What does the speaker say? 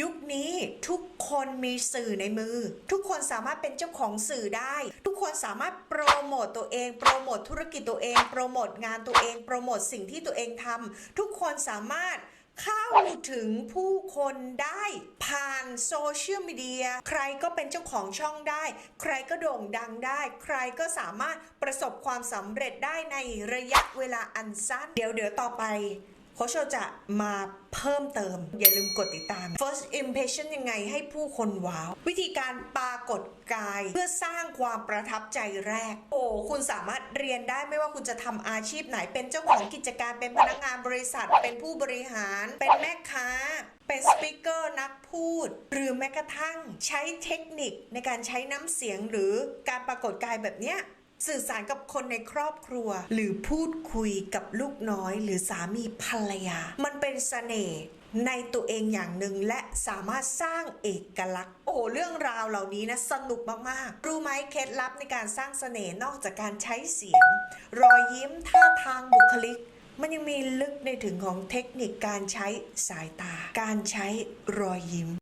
ยุคนี้ทุกคนมีสื่อในมือ ทุกคนสามารถเป็นเจ้าของสื่อได้ ทุกคนสามารถโปรโมตตัวเอง โปรโมทธุรกิจตัวเอง โปรโมทงานตัวเอง โปรโมทสิ่งที่ตัวเองทำทุกคนสามารถเข้าถึงผู้คนได้ผ่านโซเชียลมีเดียใครก็เป็นเจ้าของช่องได้ ใครก็โด่งดังได้ ใครก็สามารถประสบความสำเร็จได้ในระยะเวลาอันสั้น เดี๋ยวเดี๋ยวต่อไป โคชจะมาเพิ่มเติม อย่าลืมกดติดตาม first impression ยังไงให้ผู้คนว้าว วิธีการปรากฏกาย เพื่อสร้างความประทับใจแรก โอ้คุณสามารถเรียนได้ไม่ว่าคุณจะทำอาชีพไหนเป็นเจ้าของกิจการเป็นพนักงานบริษัท เป็นผู้บริหาร เป็นแม่ค้า เป็นสปิเกอร์นักพูด หรือแม้กระทั่งใช้เทคนิคในการใช้น้ำเสียงหรือการปรากฏกายแบบเนี้ย สื่อสารกับคนในครอบครัว หรือพูดคุยกับลูกน้อยหรือสามีภรรยา มันเป็นเสน่ห์ในตัวเองอย่างหนึ่งและสามารถสร้างเอกลักษณ์ โอ้เรื่องราวเหล่านี้นะสนุกมากๆ รู้ไหมเคล็ดลับในการสร้างเสน่ห์นอกจากการใช้เสียง รอยยิ้มท่าทางบุคลิก มันยังมีลึกในถึงของเทคนิคการใช้สายตา การใช้รอยยิ้ม